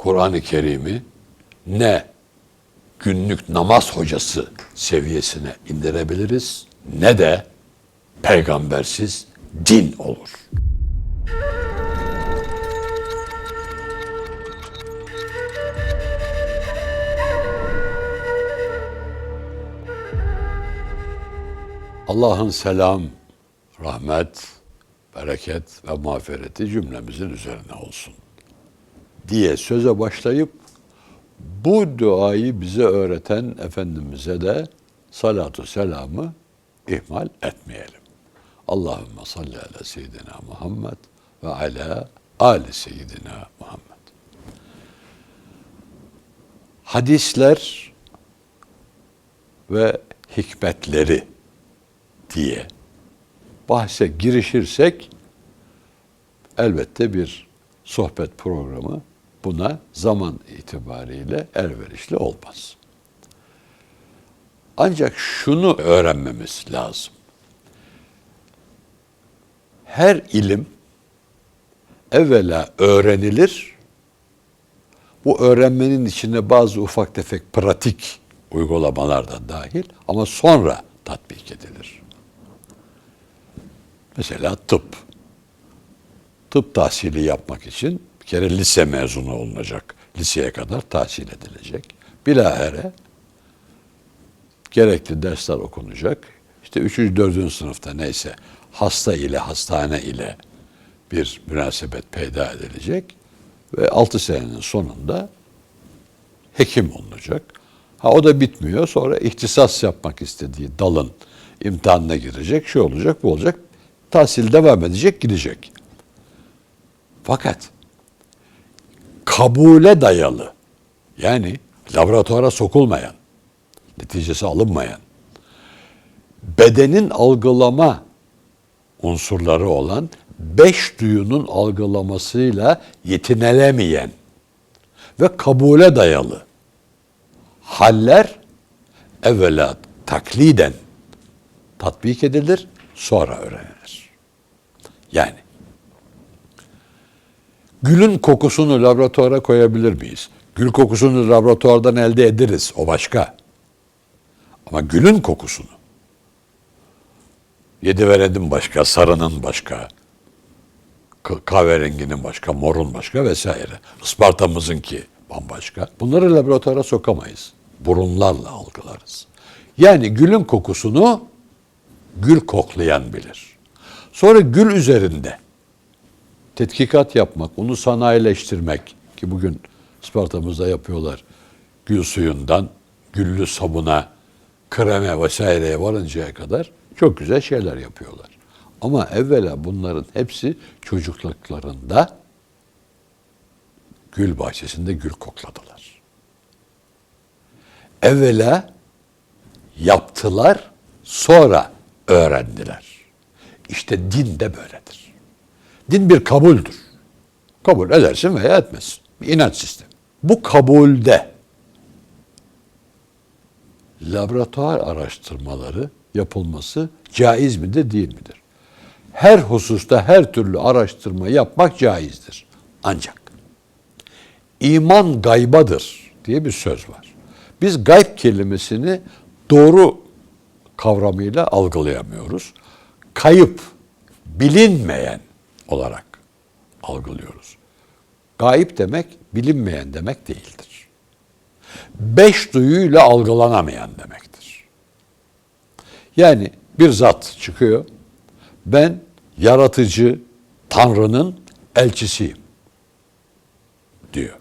Kur'an-ı Kerim'i ne günlük namaz hocası seviyesine indirebiliriz ne de peygambersiz din olur. Allah'ın selam, rahmet, bereket ve mağfireti cümlemizin üzerine olsun diye söze başlayıp bu duayı bize öğreten Efendimiz'e de salatu selamı ihmal etmeyelim. Allahümme salli ala seyyidina Muhammed ve ala ali seyyidina Muhammed. Hadisler ve hikmetleri diye bahse girişirsek elbette bir sohbet programı buna zaman itibariyle elverişli olmaz. Ancak şunu öğrenmemiz lazım. Her ilim evvela öğrenilir. Bu öğrenmenin içine bazı ufak tefek pratik uygulamalar da dahil ama sonra tatbik edilir. Mesela tıp. Tıp tahsili yapmak için kere lise mezunu olunacak. Liseye kadar tahsil edilecek. Bilahare gerekli dersler okunacak. İşte 3. 4. sınıfta neyse hasta ile hastane ile bir münasebet peyda edilecek ve 6 senenin sonunda hekim olunacak. Ha o da bitmiyor. Sonra ihtisas yapmak istediği dalın imtihanına girecek. Şu olacak, bu olacak. Tahsil devam edecek, gidecek. Fakat kabule dayalı yani laboratuvara sokulmayan, neticesi alınmayan, bedenin algılama unsurları olan beş duyunun algılamasıyla yetinilemeyen ve kabule dayalı haller evvela takliden tatbik edilir, sonra öğrenilir. Yani gülün kokusunu laboratuvara koyabilir miyiz? Gül kokusunu laboratuvardan elde ederiz, o başka. Ama gülün kokusunu yedi veredim başka, sarının başka, kahverenginin başka, morun başka vesaire. Ispartamızınki bambaşka. Bunları laboratuvara sokamayız. Burunlarla algılarız. Yani gülün kokusunu gül koklayan bilir. Sonra gül üzerinde tetkikat yapmak, onu sanayileştirmek ki bugün Isparta'mızda yapıyorlar. Gül suyundan güllü sabuna, kreme vesaireye varıncaya kadar çok güzel şeyler yapıyorlar. Ama evvela bunların hepsi çocukluklarında gül bahçesinde gül kokladılar. Evvela yaptılar, sonra öğrendiler. İşte din de böyledir. Din bir kabuldür. Kabul edersin veya etmezsin. Bir inanç sistemi. Bu kabulde laboratuvar araştırmaları yapılması caiz midir değil midir? Her hususta her türlü araştırma yapmak caizdir. Ancak iman gaybadır diye bir söz var. Biz gayb kelimesini doğru kavramıyla algılayamıyoruz. Kayıp, bilinmeyen olarak algılıyoruz. Gayip demek bilinmeyen demek değildir. Beş duyuyla algılanamayan demektir. Yani bir zat çıkıyor. Ben yaratıcı Tanrı'nın elçisiyim diyor.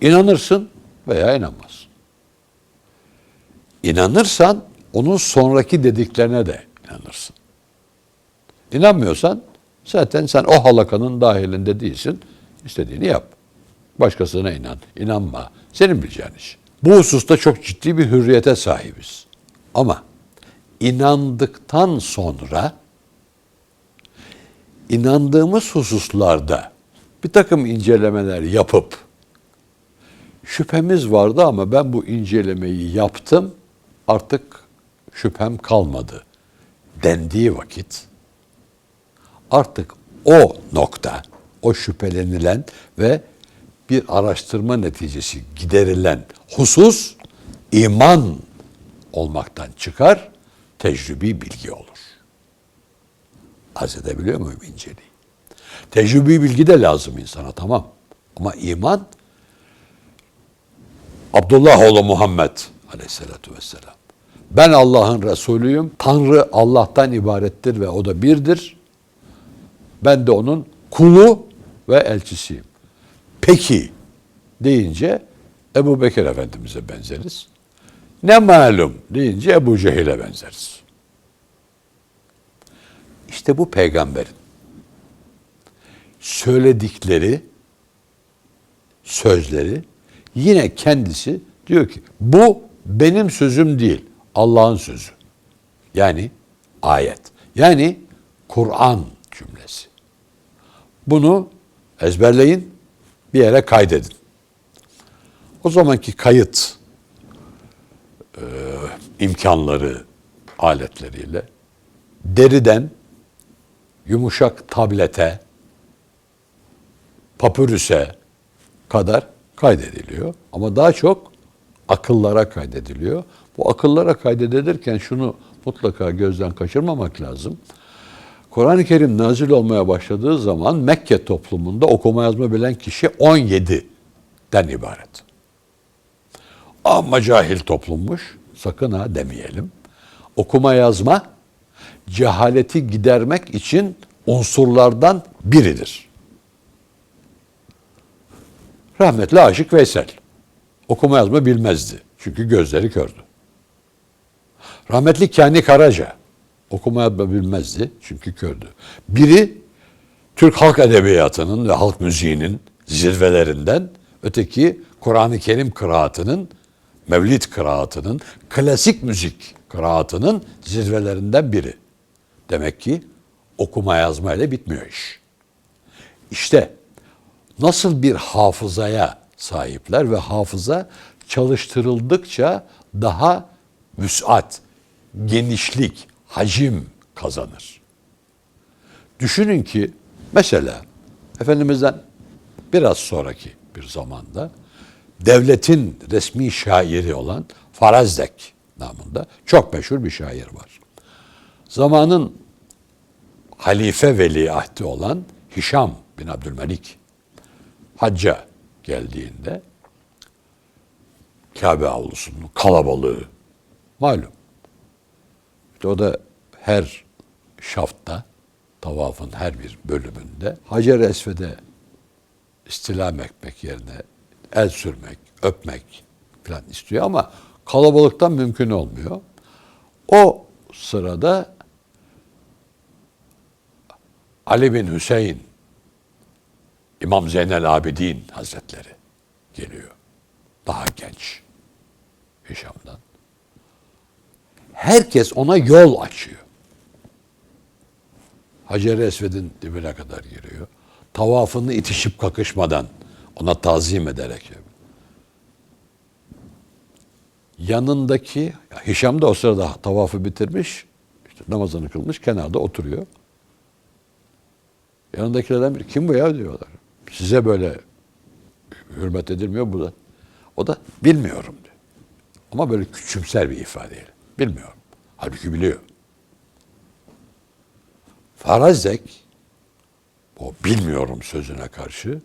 İnanırsın veya inanmazsın. İnanırsan onun sonraki dediklerine de inanırsın. İnanmıyorsan zaten sen o halakanın dahilinde değilsin. İstediğini yap. Başkasına inan, inanma. Senin bileceğin iş. Bu hususta çok ciddi bir hürriyete sahibiz. Ama inandıktan sonra inandığımız hususlarda bir takım incelemeler yapıp şüphemiz vardı ama ben bu incelemeyi yaptım artık şüphem kalmadı dendiği vakit artık o nokta, o şüphelenilen ve bir araştırma neticesi giderilen husus iman olmaktan çıkar, tecrübi bilgi olur. Arz edebiliyor muyum inceliği? Tecrübi bilgi de lazım insana tamam. Ama iman Abdullah oğlu Muhammed aleyhissalatü vesselam. Ben Allah'ın Resulüyüm. Tanrı Allah'tan ibarettir ve o da birdir. Ben de onun kulu ve elçisiyim. Peki deyince Ebu Bekir Efendimiz'e benzeriz. Ne malum deyince Ebu Cehil'e benzeriz. İşte bu peygamberin söyledikleri sözleri yine kendisi diyor ki bu benim sözüm değil Allah'ın sözü. Yani ayet. Yani Kur'an cümlesi. Bunu ezberleyin, bir yere kaydedin. O zamanki kayıt e, imkanları, aletleriyle deriden yumuşak tablete, papürüse kadar kaydediliyor. Ama daha çok akıllara kaydediliyor. Bu akıllara kaydedilirken şunu mutlaka gözden kaçırmamak lazım. Kur'an-ı Kerim nazil olmaya başladığı zaman Mekke toplumunda okuma yazma bilen kişi 17'den ibaret. Ama cahil toplummuş. Sakın ha demeyelim. Okuma yazma cehaleti gidermek için unsurlardan biridir. Rahmetli Aşık Veysel okuma yazma bilmezdi. Çünkü gözleri kördü. Rahmetli Kani Karaca okuma yazma bilmezdi çünkü kördü. Biri Türk halk edebiyatının ve halk müziğinin zirvelerinden, öteki Kur'an-ı Kerim kıraatının, Mevlid kıraatının, klasik müzik kıraatının zirvelerinden biri. Demek ki okuma yazma ile bitmiyor iş. İşte nasıl bir hafızaya sahipler ve hafıza çalıştırıldıkça daha vüsat, genişlik, hacim kazanır. Düşünün ki mesela Efendimiz'den biraz sonraki bir zamanda devletin resmi şairi olan Farazdek namında çok meşhur bir şair var. Zamanın halife veliahdi olan Hişam bin Abdülmelik hacca geldiğinde Kabe avlusunun kalabalığı malum. İşte o da her şafta tavafın her bir bölümünde Hacer Esved'e istilam etmek yerine el sürmek, öpmek falan istiyor ama kalabalıktan mümkün olmuyor. O sırada Ali bin Hüseyin İmam Zeynel Abidin Hazretleri geliyor. Daha genç Hişam'dan. Herkes ona yol açıyor. Hacer-i Esved'in dibine kadar giriyor. Tavafını itişip kakışmadan ona tazim ederek. Yanındaki Hişam da o sırada tavafı bitirmiş. işte namazını kılmış kenarda oturuyor. Yanındakilerden biri kim bu ya diyorlar. Size böyle hürmet edilmiyor bu da. O da bilmiyorum diyor. Ama böyle küçümser bir ifadeyle. Bilmiyorum. Halbuki biliyor. Farazdek o bilmiyorum sözüne karşı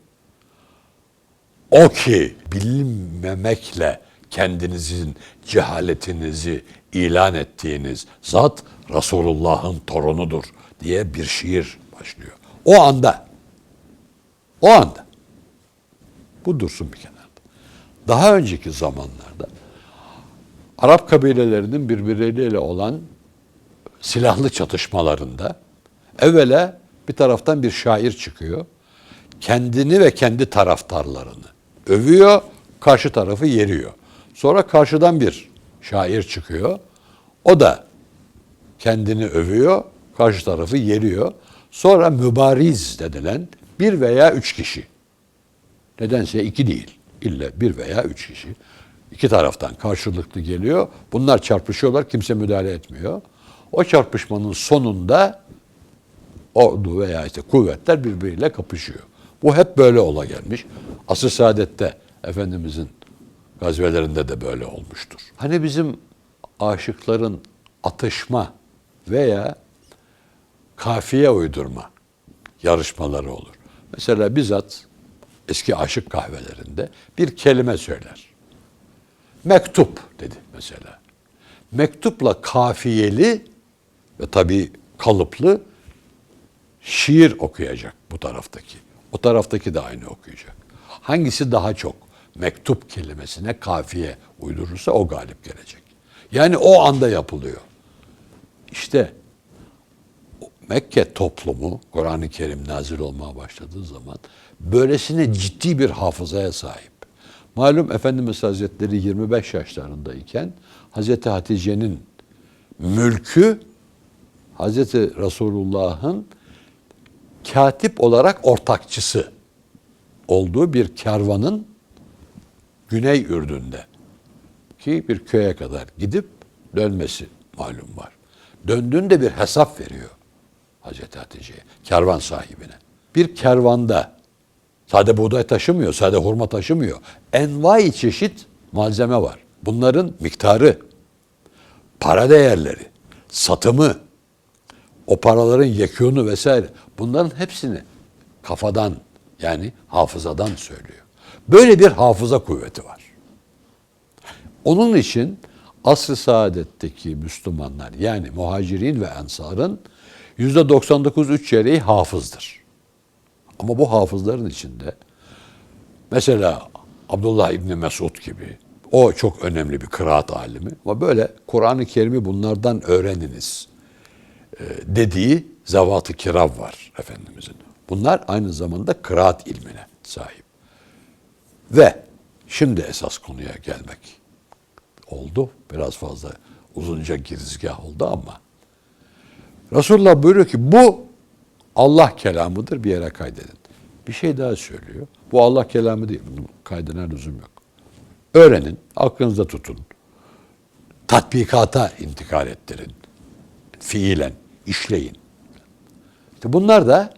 o ki bilinmemekle kendinizin cehaletinizi ilan ettiğiniz zat Resulullah'ın torunudur diye bir şiir başlıyor. O anda o anda bu dursun bir kenarda. Daha önceki zamanlarda Arap kabilelerinin birbirleriyle olan silahlı çatışmalarında evvela bir taraftan bir şair çıkıyor. Kendini ve kendi taraftarlarını övüyor, karşı tarafı yeriyor. Sonra karşıdan bir şair çıkıyor. O da kendini övüyor, karşı tarafı yeriyor. Sonra mübariz denilen bir veya üç kişi. Nedense iki değil. İlla bir veya üç kişi. İki taraftan karşılıklı geliyor. Bunlar çarpışıyorlar. Kimse müdahale etmiyor. O çarpışmanın sonunda ordu veya işte kuvvetler birbiriyle kapışıyor. Bu hep böyle ola gelmiş. Asr-ı Saadet'te Efendimizin gazvelerinde de böyle olmuştur. Hani bizim aşıkların atışma veya kafiye uydurma yarışmaları olur. Mesela bizzat eski aşık kahvelerinde bir kelime söyler. Mektup dedi mesela. Mektupla kafiyeli ve tabii kalıplı şiir okuyacak bu taraftaki. O taraftaki de aynı okuyacak. Hangisi daha çok mektup kelimesine kafiye uydurursa o galip gelecek. Yani o anda yapılıyor. İşte Mekke toplumu Kur'an-ı Kerim nazil olmaya başladığı zaman böylesine ciddi bir hafızaya sahip. Malum Efendimiz Hazretleri 25 yaşlarındayken Hazreti Hatice'nin mülkü Hazreti Resulullah'ın katip olarak ortakçısı olduğu bir kervanın Güney Ürdün'de ki bir köye kadar gidip dönmesi malum var. Döndüğünde bir hesap veriyor Hazreti Hatice'ye, kervan sahibine. Bir kervanda sade buğday taşımıyor, sade hurma taşımıyor. Envai çeşit malzeme var. Bunların miktarı, para değerleri, satımı, o paraların yekûnu vesaire bunların hepsini kafadan yani hafızadan söylüyor. Böyle bir hafıza kuvveti var. Onun için asr-ı saadetteki Müslümanlar yani muhacirin ve ensarın yüzde 99 üç çeyreği hafızdır. Ama bu hafızların içinde mesela Abdullah İbni Mesud gibi o çok önemli bir kıraat alimi ama böyle Kur'an-ı Kerim'i bunlardan öğreniniz e, dediği zavat-ı kiram var Efendimizin. Bunlar aynı zamanda kıraat ilmine sahip. Ve şimdi esas konuya gelmek oldu. Biraz fazla uzunca girizgah oldu ama Resulullah buyuruyor ki bu Allah kelamıdır bir yere kaydedin. Bir şey daha söylüyor. Bu Allah kelamı değil. Bunun kaydına lüzum yok. Öğrenin, aklınızda tutun. Tatbikata intikal ettirin. Fiilen, işleyin. İşte bunlar da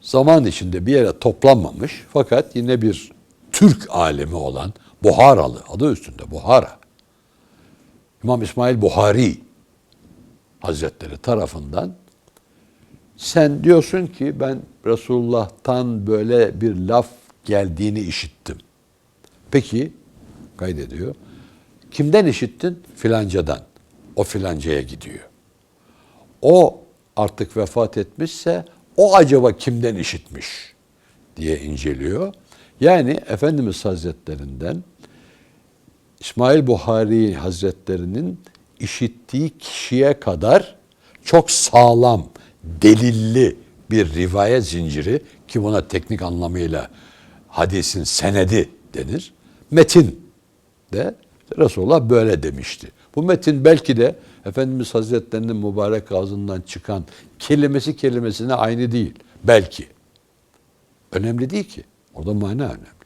zaman içinde bir yere toplanmamış fakat yine bir Türk alemi olan Buharalı adı üstünde Buhara. İmam İsmail Buhari Hazretleri tarafından sen diyorsun ki ben Resulullah'tan böyle bir laf geldiğini işittim. Peki kaydediyor. Kimden işittin? Filancadan. O filancaya gidiyor. O artık vefat etmişse o acaba kimden işitmiş diye inceliyor. Yani Efendimiz Hazretlerinden İsmail Buhari Hazretlerinin işittiği kişiye kadar çok sağlam, delilli bir rivayet zinciri ki buna teknik anlamıyla hadisin senedi denir. Metin de Resulullah böyle demişti. Bu metin belki de Efendimiz Hazretlerinin mübarek ağzından çıkan kelimesi kelimesine aynı değil. Belki. Önemli değil ki. Orada mana önemli.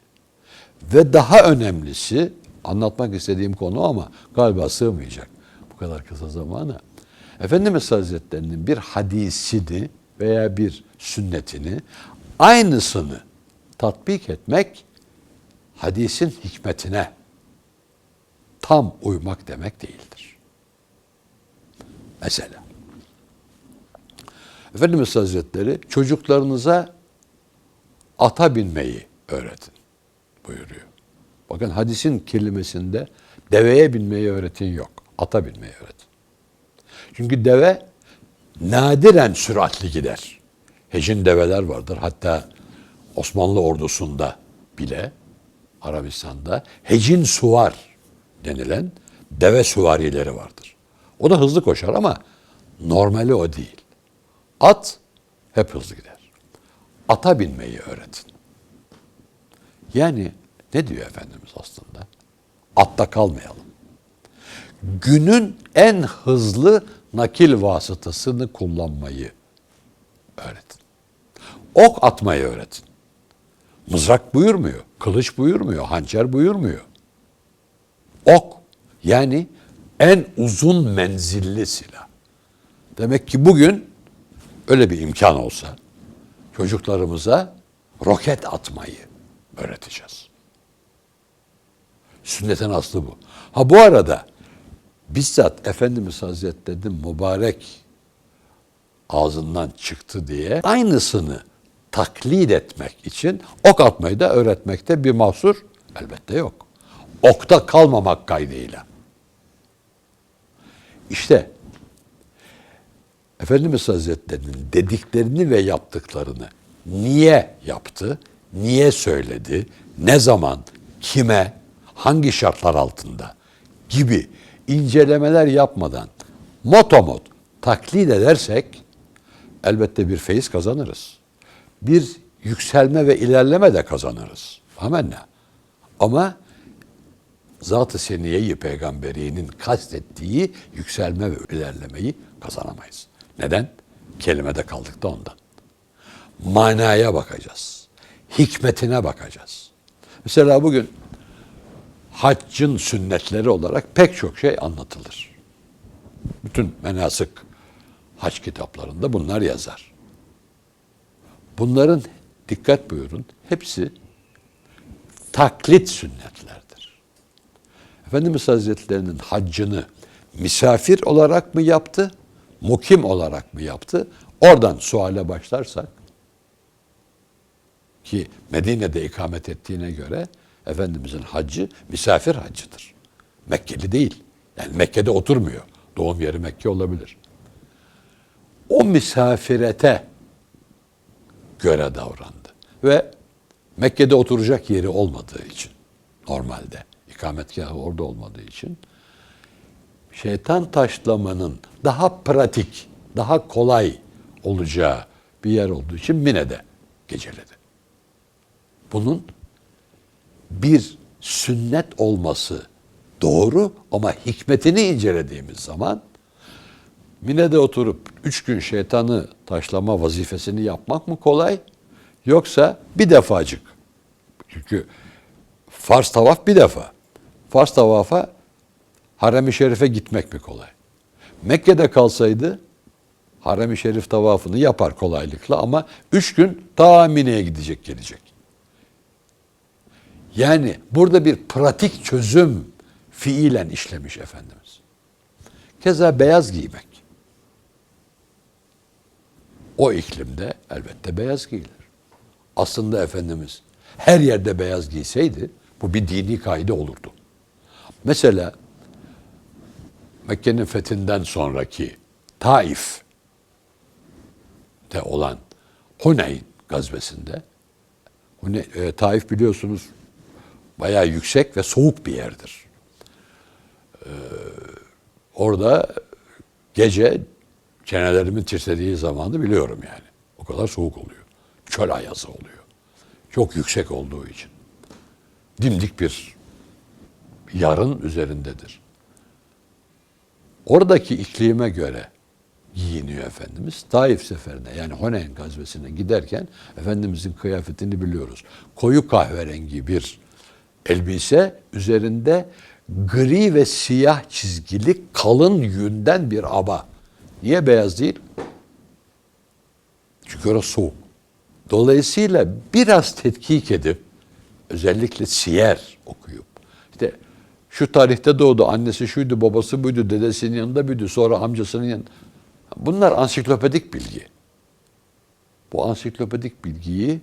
Ve daha önemlisi anlatmak istediğim konu ama galiba sığmayacak bu kadar kısa zamana. Efendimiz Hazretlerinin bir hadisini veya bir sünnetini aynısını tatbik etmek hadisin hikmetine tam uymak demek değildir. Mesela Efendimiz Hazretleri çocuklarınıza ata binmeyi öğretin buyuruyor. Bakın hadisin kelimesinde deveye binmeyi öğretin yok. Ata binmeyi öğretin. Çünkü deve nadiren süratli gider. Hecin develer vardır. Hatta Osmanlı ordusunda bile Arabistan'da hecin suvar denilen deve suvarileri vardır. O da hızlı koşar ama normali o değil. At hep hızlı gider. Ata binmeyi öğretin. Yani ne diyor Efendimiz aslında? Atta kalmayalım. Günün en hızlı nakil vasıtasını kullanmayı öğretin. Ok atmayı öğretin. Mızrak buyurmuyor, kılıç buyurmuyor, hançer buyurmuyor. Ok yani en uzun menzilli silah. Demek ki bugün öyle bir imkan olsa çocuklarımıza roket atmayı öğreteceğiz. Sünnetin aslı bu. Ha bu arada bizzat Efendimiz Hazretleri'nin mübarek ağzından çıktı diye aynısını taklit etmek için ok atmayı da öğretmekte bir mahsur elbette yok. Okta kalmamak kaydıyla. İşte Efendimiz Hazretleri'nin dediklerini ve yaptıklarını niye yaptı, niye söyledi, ne zaman, kime, hangi şartlar altında gibi incelemeler yapmadan motomot taklit edersek elbette bir feyiz kazanırız. Bir yükselme ve ilerleme de kazanırız. Amenna. Ama Zat-ı Seniye-i Peygamberi'nin kastettiği yükselme ve ilerlemeyi kazanamayız. Neden? Kelimede kaldık da ondan. Manaya bakacağız. Hikmetine bakacağız. Mesela bugün haccın sünnetleri olarak pek çok şey anlatılır. Bütün menasık hac kitaplarında bunlar yazar. Bunların dikkat buyurun hepsi taklit sünnetlerdir. Efendimiz Hazretlerinin haccını misafir olarak mı yaptı, mukim olarak mı yaptı? Oradan suale başlarsak ki Medine'de ikamet ettiğine göre Efendimizin haccı misafir haccıdır. Mekkeli değil. Yani Mekke'de oturmuyor. Doğum yeri Mekke olabilir. O misafirete göre davrandı. Ve Mekke'de oturacak yeri olmadığı için normalde ikametgahı orada olmadığı için şeytan taşlamanın daha pratik, daha kolay olacağı bir yer olduğu için Mine'de geceledi. Bunun bir sünnet olması doğru ama hikmetini incelediğimiz zaman Mine'de oturup üç gün şeytanı taşlama vazifesini yapmak mı kolay? Yoksa bir defacık. Çünkü farz tavaf bir defa. Farz tavafa harem-i şerife gitmek mi kolay? Mekke'de kalsaydı harem-i şerif tavafını yapar kolaylıkla ama üç gün ta Mine'ye gidecek gelecek. Yani burada bir pratik çözüm fiilen işlemiş Efendimiz. Keza beyaz giymek. O iklimde elbette beyaz giyilir. Aslında Efendimiz her yerde beyaz giyseydi bu bir dini kaide olurdu. Mesela Mekke'nin fethinden sonraki Taif de olan Huneyn gazvesinde Hune, e, Taif biliyorsunuz bayağı yüksek ve soğuk bir yerdir. Ee, orada gece çenelerimin titrediği zamanı biliyorum yani. O kadar soğuk oluyor. Çöl ayazı oluyor. Çok yüksek olduğu için. Dimdik bir yarın üzerindedir. Oradaki iklime göre giyiniyor Efendimiz. Taif seferine yani Huneyn gazvesine giderken Efendimizin kıyafetini biliyoruz. Koyu kahverengi bir elbise üzerinde gri ve siyah çizgili kalın yünden bir aba. Niye beyaz değil? Çünkü orası soğuk. Dolayısıyla biraz tetkik edip özellikle siyer okuyup işte şu tarihte doğdu, annesi şuydu, babası buydu, dedesinin yanında buydu, sonra amcasının yanında. Bunlar ansiklopedik bilgi. Bu ansiklopedik bilgiyi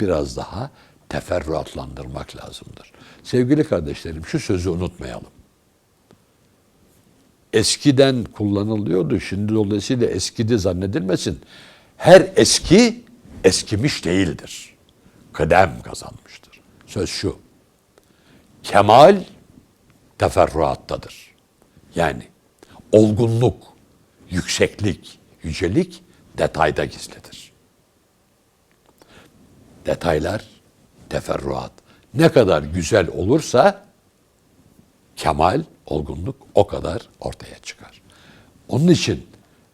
biraz daha teferruatlandırmak lazımdır. Sevgili kardeşlerim şu sözü unutmayalım. Eskiden kullanılıyordu. Şimdi dolayısıyla eskidi zannedilmesin. Her eski eskimiş değildir. Kıdem kazanmıştır. Söz şu. Kemal teferruattadır. Yani olgunluk, yükseklik, yücelik detayda gizlidir. Detaylar teferruat. Ne kadar güzel olursa kemal, olgunluk o kadar ortaya çıkar. Onun için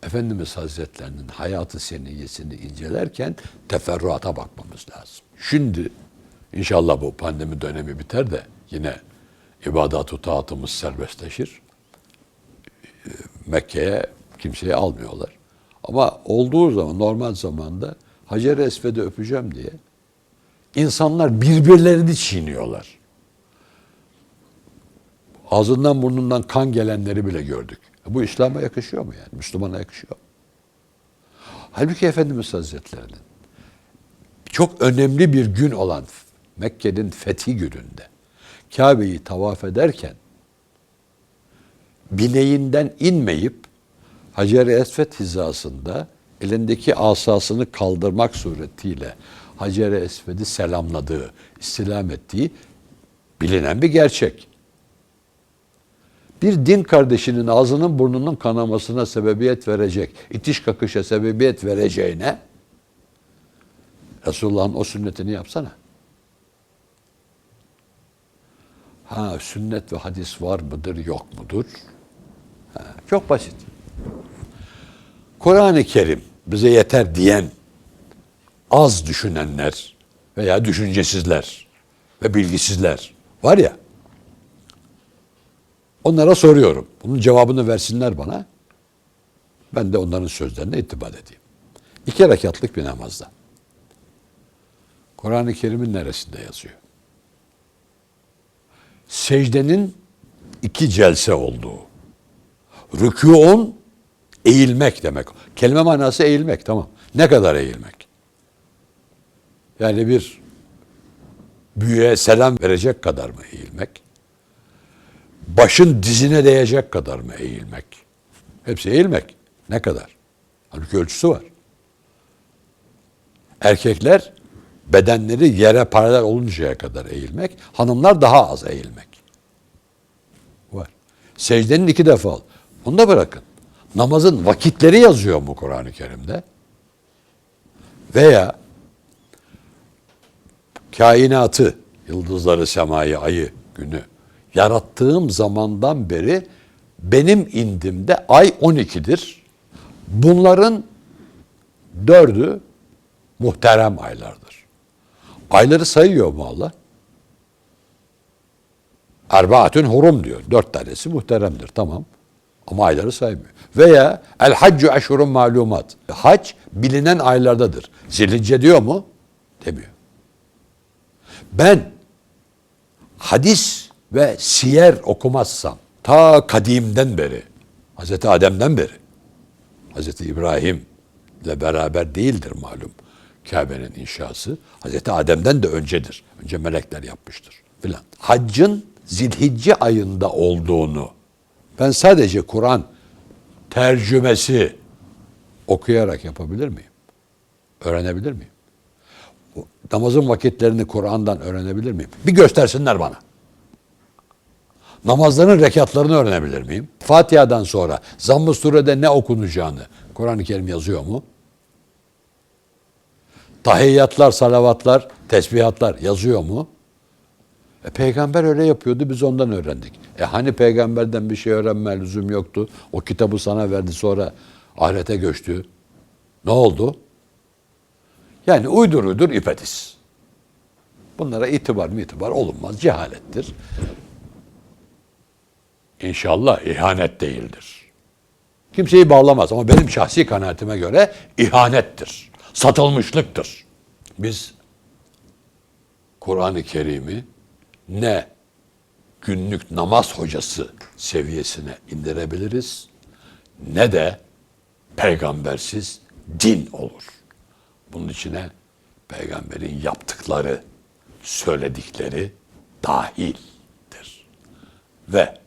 Efendimiz Hazretlerinin hayatı seniyesini incelerken teferruata bakmamız lazım. Şimdi inşallah bu pandemi dönemi biter de yine ibadat-ı taatımız serbestleşir. Mekke'ye kimseyi almıyorlar. Ama olduğu zaman normal zamanda Hacer-i Esved'i öpeceğim diye insanlar birbirlerini çiğniyorlar. Ağzından burnundan kan gelenleri bile gördük. Bu İslam'a yakışıyor mu yani? Müslümana yakışıyor? Halbuki Efendimiz Hazretleri'nin çok önemli bir gün olan Mekke'nin fethi gününde Kabe'yi tavaf ederken bineğinden inmeyip Hacer-i Esved hizasında elindeki asasını kaldırmak suretiyle Hacer-i Esved'i selamladığı, istilam ettiği bilinen bir gerçek. Bir din kardeşinin ağzının burnunun kanamasına sebebiyet verecek, itiş kakışa sebebiyet vereceğine Resulullah'ın o sünnetini yapsana. Ha sünnet ve hadis var mıdır yok mudur? Ha, çok basit. Kur'an-ı Kerim bize yeter diyen az düşünenler veya düşüncesizler ve bilgisizler var ya onlara soruyorum. Bunun cevabını versinler bana. Ben de onların sözlerine itibar edeyim. İki rekatlık bir namazda. Kur'an-ı Kerim'in neresinde yazıyor? Secdenin iki celse olduğu. Rükûun eğilmek demek. Kelime manası eğilmek tamam. Ne kadar eğilmek? Yani bir büyüğe selam verecek kadar mı eğilmek? Başın dizine değecek kadar mı eğilmek? Hepsi eğilmek. Ne kadar? Halbuki ölçüsü var. Erkekler bedenleri yere paralel oluncaya kadar eğilmek, hanımlar daha az eğilmek. Var. Secdenin iki defa al. Onu da bırakın. Namazın vakitleri yazıyor mu Kur'an-ı Kerim'de? Veya kainatı, yıldızları, semayı, ayı, günü yarattığım zamandan beri benim indimde ay 12'dir. Bunların dördü muhterem aylardır. Ayları sayıyor mu Allah? Erbaatün hurum diyor. Dört tanesi muhteremdir. Tamam. Ama ayları saymıyor. Veya el haccu eşhurun malumat. Hac bilinen aylardadır. Zilhicce diyor mu? Demiyor. Ben hadis ve siyer okumazsam ta kadimden beri Hazreti Adem'den beri Hazreti İbrahim ile beraber değildir malum Kabe'nin inşası. Hazreti Adem'den de öncedir. Önce melekler yapmıştır filan. Haccın Zilhicce ayında olduğunu ben sadece Kur'an tercümesi okuyarak yapabilir miyim? Öğrenebilir miyim? Namazın vakitlerini Kur'an'dan öğrenebilir miyim? Bir göstersinler bana. Namazların rekatlarını öğrenebilir miyim? Fatiha'dan sonra Zamm-ı Sure'de ne okunacağını Kur'an-ı Kerim yazıyor mu? Tahiyyatlar, salavatlar, tesbihatlar yazıyor mu? E, peygamber öyle yapıyordu biz ondan öğrendik. E hani peygamberden bir şey öğrenme lüzum yoktu. O kitabı sana verdi sonra ahirete göçtü. Ne oldu? Yani uydur uydur ipetiz. Bunlara itibar mı itibar olunmaz. Cehalettir. İnşallah ihanet değildir. Kimseyi bağlamaz ama benim şahsi kanaatime göre ihanettir. Satılmışlıktır. Biz Kur'an-ı Kerim'i ne günlük namaz hocası seviyesine indirebiliriz ne de peygambersiz din olur. Bunun içine peygamberin yaptıkları, söyledikleri dahildir. Ve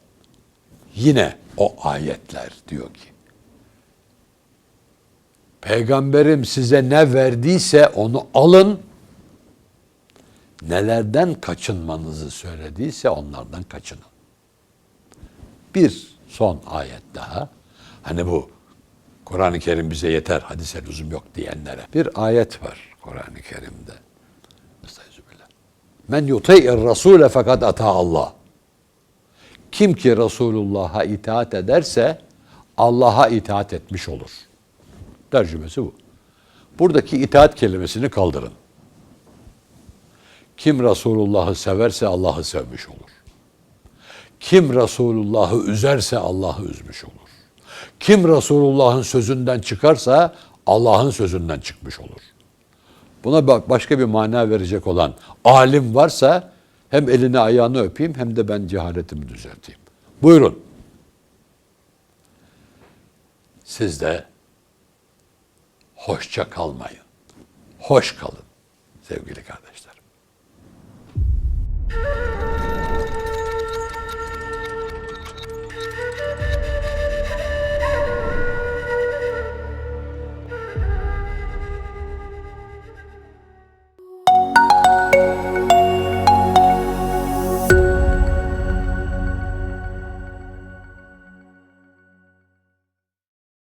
yine o ayetler diyor ki Peygamberim size ne verdiyse onu alın nelerden kaçınmanızı söylediyse onlardan kaçının. Bir son ayet daha. Hani bu Kur'an-ı Kerim bize yeter, hadise lüzum yok diyenlere. Bir ayet var Kur'an-ı Kerim'de. Estağfirullah. Men yuti'ir rasule fakat ata Allah. Kim ki Resulullah'a itaat ederse Allah'a itaat etmiş olur. Tercümesi bu. Buradaki itaat kelimesini kaldırın. Kim Resulullah'ı severse Allah'ı sevmiş olur. Kim Resulullah'ı üzerse Allah'ı üzmüş olur. Kim Resulullah'ın sözünden çıkarsa Allah'ın sözünden çıkmış olur. Buna ba- başka bir mana verecek olan alim varsa hem elini ayağını öpeyim hem de ben cehaletimi düzelteyim. Buyurun. Siz de hoşça kalmayın. Hoş kalın sevgili kardeşlerim.